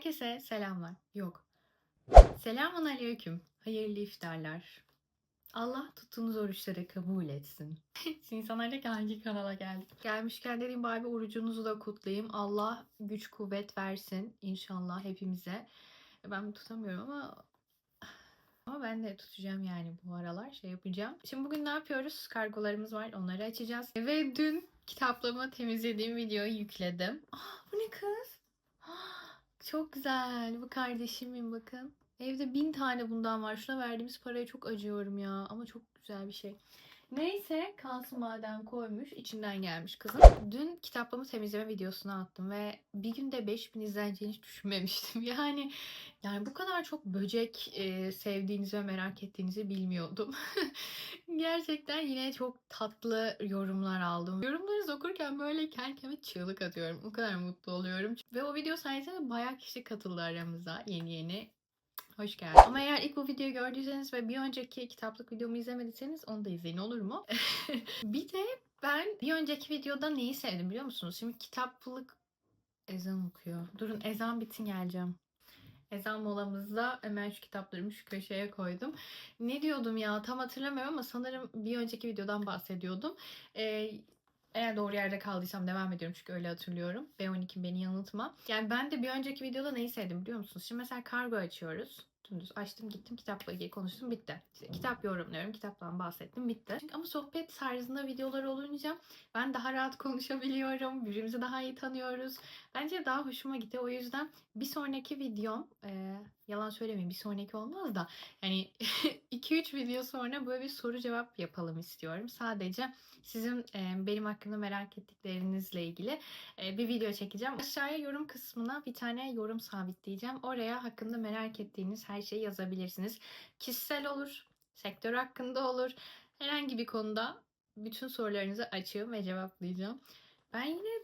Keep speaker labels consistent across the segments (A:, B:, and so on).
A: Herkese selamlar. Yok. Selamun aleyküm. Hayırlı iftarlar. Allah tuttuğunuz oruçları kabul etsin. İnsanlar da hangi kanala geldik? Gelmişken dedim bari orucunuzu da kutlayayım. Allah güç kuvvet versin inşallah hepimize. Ben tutamıyorum ama ama ben de tutacağım yani bu aralar şey yapacağım. Şimdi bugün ne yapıyoruz? Kargolarımız var onları açacağız. Ve dün kitaplığımı temizlediğim videoyu yükledim. Ah bu ne kız? Çok güzel. Bu kardeşimin bakın. Evde bin tane bundan var. Şuna verdiğimiz paraya çok acıyorum ya. Ama çok güzel bir şey. Neyse kalsın madem koymuş. içinden gelmiş kızım. Dün kitaplığımı temizleme videosunu attım ve bir günde 5000 izleneceğini hiç düşünmemiştim. Yani yani bu kadar çok böcek e, sevdiğinizi ve merak ettiğinizi bilmiyordum. Gerçekten yine çok tatlı yorumlar aldım. Yorumları okurken böyle kendi kendime çığlık atıyorum. O kadar mutlu oluyorum. Ve o video sayesinde bayağı kişi katıldı aramıza yeni yeni. Hoş geldin. Ama eğer ilk bu videoyu gördüyseniz ve bir önceki kitaplık videomu izlemediyseniz onu da izleyin olur mu? bir de ben bir önceki videoda neyi sevdim biliyor musunuz? Şimdi kitaplık ezan okuyor. Durun ezan bitsin geleceğim. Ezan molamızda hemen şu kitaplarımı şu köşeye koydum. Ne diyordum ya tam hatırlamıyorum ama sanırım bir önceki videodan bahsediyordum. Ee, eğer doğru yerde kaldıysam devam ediyorum çünkü öyle hatırlıyorum. B12 beni yanıltma. Yani ben de bir önceki videoda neyi sevdim biliyor musunuz? Şimdi mesela kargo açıyoruz. Dümdüz açtım gittim kitapla ilgili konuştum bitti. İşte kitap yorumluyorum kitaptan bahsettim bitti. Ama sohbet tarzında videolar olunca ben daha rahat konuşabiliyorum. Birbirimizi daha iyi tanıyoruz. Bence daha hoşuma gitti. O yüzden bir sonraki videom e, yalan söylemeyeyim bir sonraki olmaz da yani 2-3 video sonra böyle bir soru cevap yapalım istiyorum. Sadece sizin e, benim hakkında merak ettiklerinizle ilgili e, bir video çekeceğim. Aşağıya yorum kısmına bir tane yorum sabitleyeceğim. Oraya hakkında merak ettiğiniz her şeyi yazabilirsiniz. Kişisel olur, sektör hakkında olur. Herhangi bir konuda bütün sorularınızı açığım ve cevaplayacağım. Ben yine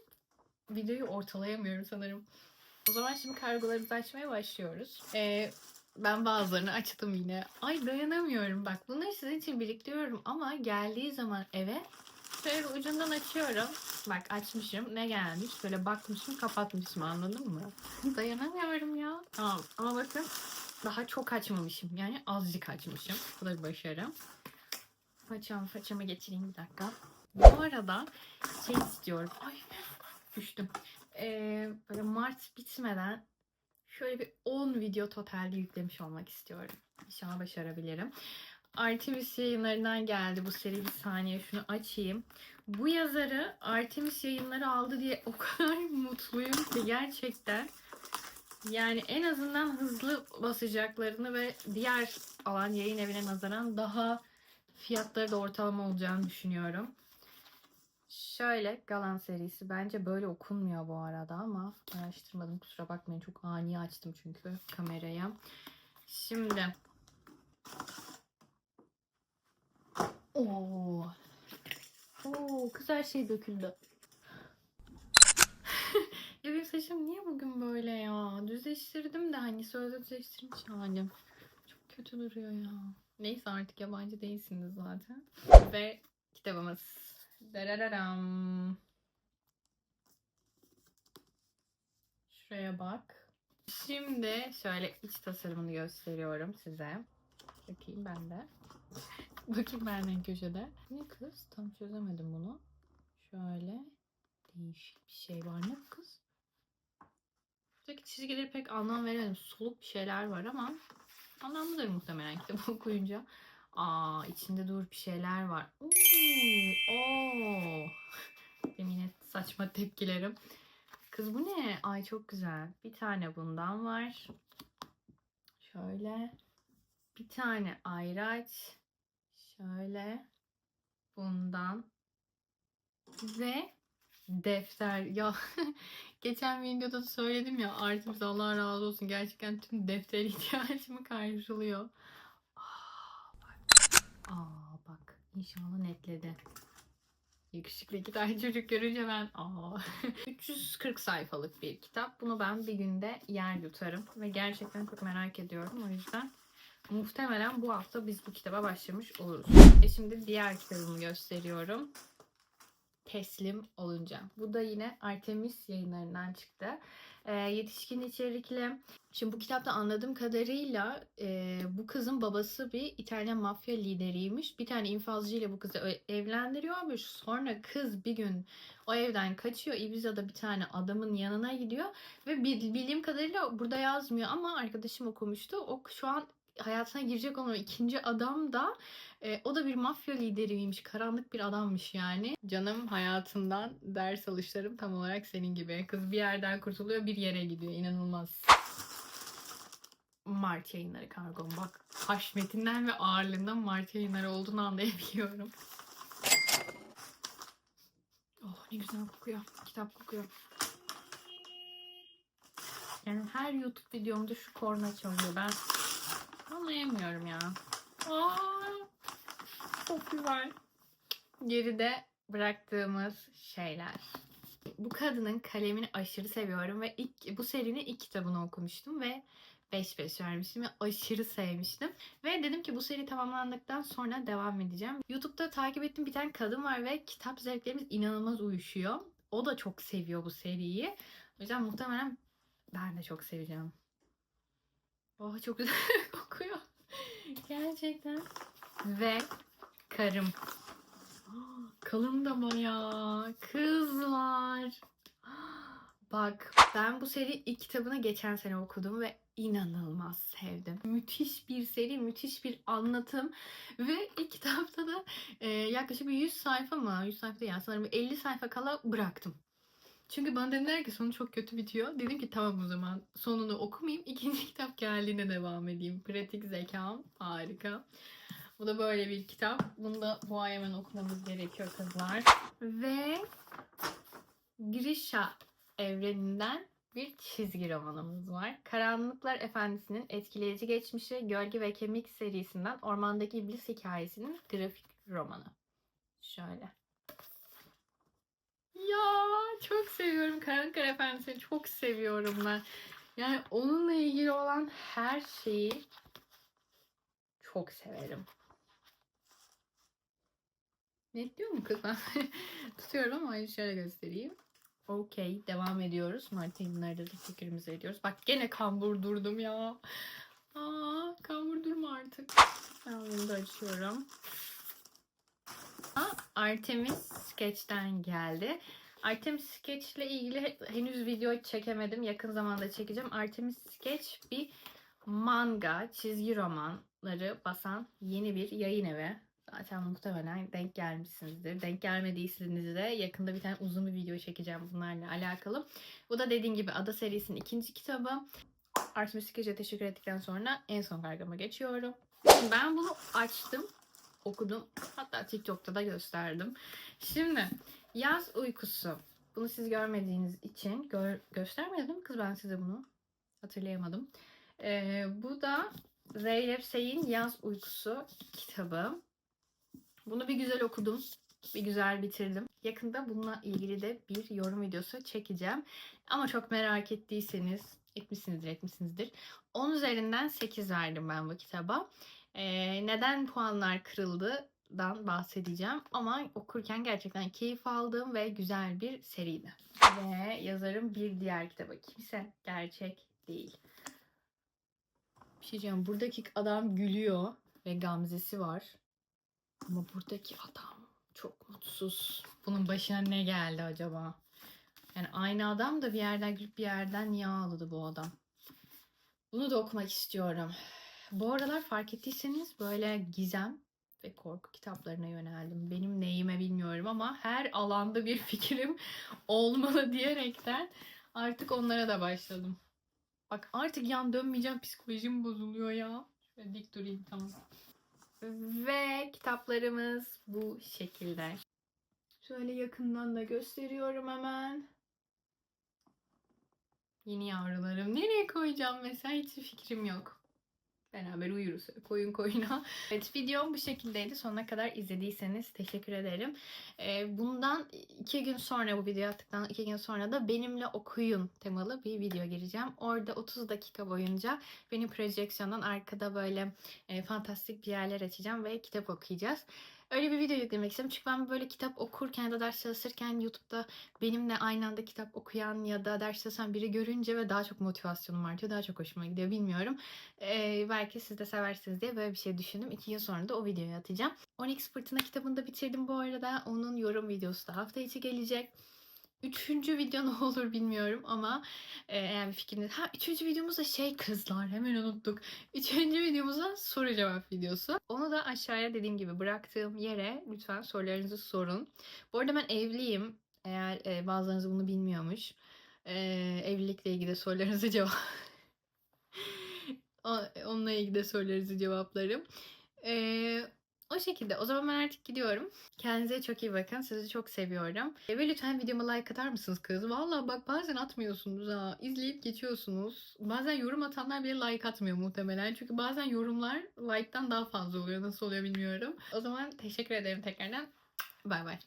A: videoyu ortalayamıyorum sanırım. O zaman şimdi kargolarımızı açmaya başlıyoruz. Ee, ben bazılarını açtım yine. Ay dayanamıyorum bak. Bunları sizin için biriktiriyorum ama geldiği zaman eve şöyle ucundan açıyorum. Bak açmışım. Ne gelmiş? Böyle bakmışım kapatmışım anladın mı? Dayanamıyorum ya. Tamam ama bakın daha çok açmamışım. Yani azıcık açmışım. Bu da bir başarı. Façam façamı getireyim bir dakika. Bu arada şey istiyorum. Ay düştüm. Ee, böyle Mart bitmeden şöyle bir 10 video totalde yüklemiş olmak istiyorum. İnşallah başarabilirim. Artemis yayınlarından geldi bu seri bir saniye şunu açayım. Bu yazarı Artemis yayınları aldı diye o kadar mutluyum ki gerçekten. Yani en azından hızlı basacaklarını ve diğer alan yayın evine nazaran daha fiyatları da ortalama olacağını düşünüyorum. Şöyle Galan serisi. Bence böyle okunmuyor bu arada ama araştırmadım. Kusura bakmayın. Çok ani açtım çünkü kameraya. Şimdi. Oo. Oo, kız her şey döküldü. Saçım niye bugün böyle ya? Düzleştirdim de hani sözde düzleştirmiş halim. Çok kötü duruyor ya. Neyse artık yabancı değilsiniz zaten. Ve kitabımız. Darararam. Şuraya bak. Şimdi şöyle iç tasarımını gösteriyorum size. Bakayım ben de. Bakayım ben en köşede. Ne kız? Tam çözemedim bunu. Şöyle değişik bir şey var. Ne kız? Buradaki çizgileri pek anlam veremedim. Soluk bir şeyler var ama anlamlıdır muhtemelen kitabı okuyunca. Aa içinde dur bir şeyler var. Oo, oo. Saçma tepkilerim. Kız bu ne? Ay çok güzel. Bir tane bundan var. Şöyle. Bir tane ayraç. Şöyle. Bundan. Ve defter. Ya geçen videoda da söyledim ya artık Allah razı olsun. Gerçekten tüm defter ihtiyacımı karşılıyor. Aa, bak. Aa bak. İnşallah netledi. Yakışıklı iki tane çocuk görünce ben aa. 340 sayfalık bir kitap. Bunu ben bir günde yer yutarım. Ve gerçekten çok merak ediyorum. O yüzden muhtemelen bu hafta biz bu kitaba başlamış oluruz. E şimdi diğer kitabımı gösteriyorum. Teslim olunca. Bu da yine Artemis yayınlarından çıktı. Ee, yetişkin içerikli. Şimdi bu kitapta anladığım kadarıyla e, bu kızın babası bir İtalyan mafya lideriymiş. Bir tane infazcı ile bu kızı evlendiriyormuş. Sonra kız bir gün o evden kaçıyor. Ibiza'da bir tane adamın yanına gidiyor. Ve bil- bildiğim kadarıyla burada yazmıyor ama arkadaşım okumuştu. O şu an hayatına girecek olan ikinci adam da e, o da bir mafya lideriymiş. Karanlık bir adammış yani. Canım hayatından ders alışlarım tam olarak senin gibi. Kız bir yerden kurtuluyor bir yere gidiyor. İnanılmaz. Mart yayınları kargom. Bak haşmetinden ve ağırlığından Mart yayınları olduğunu anlayabiliyorum. Oh ne güzel kokuyor. Kitap kokuyor. Yani her YouTube videomda şu korna çalıyor. Ben anlayamıyorum ya. Aa, çok güzel. Geride bıraktığımız şeyler. Bu kadının kalemini aşırı seviyorum ve ilk bu serinin ilk kitabını okumuştum ve 5 5 vermiştim ve aşırı sevmiştim. Ve dedim ki bu seri tamamlandıktan sonra devam edeceğim. YouTube'da takip ettiğim bir tane kadın var ve kitap zevklerimiz inanılmaz uyuşuyor. O da çok seviyor bu seriyi. O yüzden muhtemelen ben de çok seveceğim. Oh çok güzel kokuyor. Gerçekten. Ve karım. Kalın da bayağı. Kızlar. Bak ben bu seri ilk kitabını geçen sene okudum ve inanılmaz sevdim. Müthiş bir seri, müthiş bir anlatım ve ilk kitapta da e, yaklaşık bir 100 sayfa mı? 100 sayfa değil yani sanırım bir 50 sayfa kala bıraktım. Çünkü bana dediler ki sonu çok kötü bitiyor. Dedim ki tamam o zaman sonunu okumayayım. ikinci kitap geldiğinde devam edeyim. Pratik zekam harika. Bu da böyle bir kitap. Bunu da bu ay hemen okumamız gerekiyor kızlar. Ve Grisha evreninden bir çizgi romanımız var. Karanlıklar Efendisi'nin etkileyici geçmişi Gölge ve Kemik serisinden Ormandaki İblis hikayesinin grafik romanı. Şöyle. Çok seviyorum Karanlıklar Efendisi'ni çok seviyorum ben. Yani onunla ilgili olan her şeyi çok severim. Net diyor mu kız? Tutuyorum ama şöyle göstereyim. Okey. Devam ediyoruz. Mart ayınlarda da fikrimizi ediyoruz. Bak gene kambur durdum ya. Aa, kambur durma artık. Ben bunu da açıyorum. Aa, Artemis Sketch'ten geldi. Artemis Sketch ile ilgili henüz video çekemedim. Yakın zamanda çekeceğim. Artemis Sketch bir manga, çizgi romanları basan yeni bir yayın evi. Zaten muhtemelen denk gelmişsinizdir. Denk gelmediyseniz de yakında bir tane uzun bir video çekeceğim bunlarla alakalı. Bu da dediğim gibi Ada serisinin ikinci kitabı. Artemis Sketch'e teşekkür ettikten sonra en son kargama geçiyorum. Ben bunu açtım, okudum. Hatta TikTok'ta da gösterdim. Şimdi Yaz Uykusu. Bunu siz görmediğiniz için gör, göstermedim kız ben size bunu? Hatırlayamadım. Ee, bu da Zeynep Sey'in Yaz Uykusu kitabı. Bunu bir güzel okudum. Bir güzel bitirdim. Yakında bununla ilgili de bir yorum videosu çekeceğim. Ama çok merak ettiyseniz, etmişsinizdir, etmişsinizdir. 10 üzerinden 8 verdim ben bu kitaba. Ee, neden puanlar kırıldıdan bahsedeceğim. Ama okurken gerçekten keyif aldığım ve güzel bir seriydi. Ve yazarım bir diğer kitabı. Kimse gerçek değil. Bir şey diyeceğim. Buradaki adam gülüyor ve gamzesi var. Ama buradaki adam çok mutsuz. Bunun başına ne geldi acaba? Yani aynı adam da bir yerden gülüp bir yerden niye ağladı bu adam? Bunu da okumak istiyorum. Bu aralar fark ettiyseniz böyle gizem ve korku kitaplarına yöneldim. Benim neyime bilmiyorum ama her alanda bir fikrim olmalı diyerekten artık onlara da başladım. Bak artık yan dönmeyeceğim psikolojim bozuluyor ya. Şöyle dik durayım tamam. Ve kitaplarımız bu şekilde. Şöyle yakından da gösteriyorum hemen. Yeni yavrularım. Nereye koyacağım mesela hiç fikrim yok. Beraber uyuruz koyun koyuna. Evet videom bu şekildeydi. Sonuna kadar izlediyseniz teşekkür ederim. Ee, bundan iki gün sonra bu video attıktan iki gün sonra da benimle okuyun temalı bir video gireceğim. Orada 30 dakika boyunca benim projeksiyondan arkada böyle e, fantastik bir yerler açacağım ve kitap okuyacağız. Öyle bir video yüklemek istedim. Çünkü ben böyle kitap okurken ya da ders çalışırken YouTube'da benimle aynı anda kitap okuyan ya da ders çalışan biri görünce ve daha çok motivasyonum artıyor. Daha çok hoşuma gidiyor. Bilmiyorum. Ee, belki siz de seversiniz diye böyle bir şey düşündüm. İki gün sonra da o videoyu atacağım. Onyx Fırtına kitabını da bitirdim bu arada. Onun yorum videosu da hafta içi gelecek. Üçüncü video ne olur bilmiyorum ama eğer bir fikriniz... Ha üçüncü videomuz da şey kızlar hemen unuttuk. Üçüncü videomuzda soru cevap videosu. Onu da aşağıya dediğim gibi bıraktığım yere lütfen sorularınızı sorun. Bu arada ben evliyim. Eğer e, bazılarınız bunu bilmiyormuş. E, evlilikle ilgili sorularınızı cevap... Onunla ilgili de sorularınızı cevaplarım. E, o şekilde. O zaman ben artık gidiyorum. Kendinize çok iyi bakın. Sizi çok seviyorum. E, Ve lütfen videoma like atar mısınız kız? Valla bak bazen atmıyorsunuz ha. İzleyip geçiyorsunuz. Bazen yorum atanlar bile like atmıyor muhtemelen. Çünkü bazen yorumlar like'tan daha fazla oluyor. Nasıl oluyor bilmiyorum. O zaman teşekkür ederim tekrardan. Bay bay.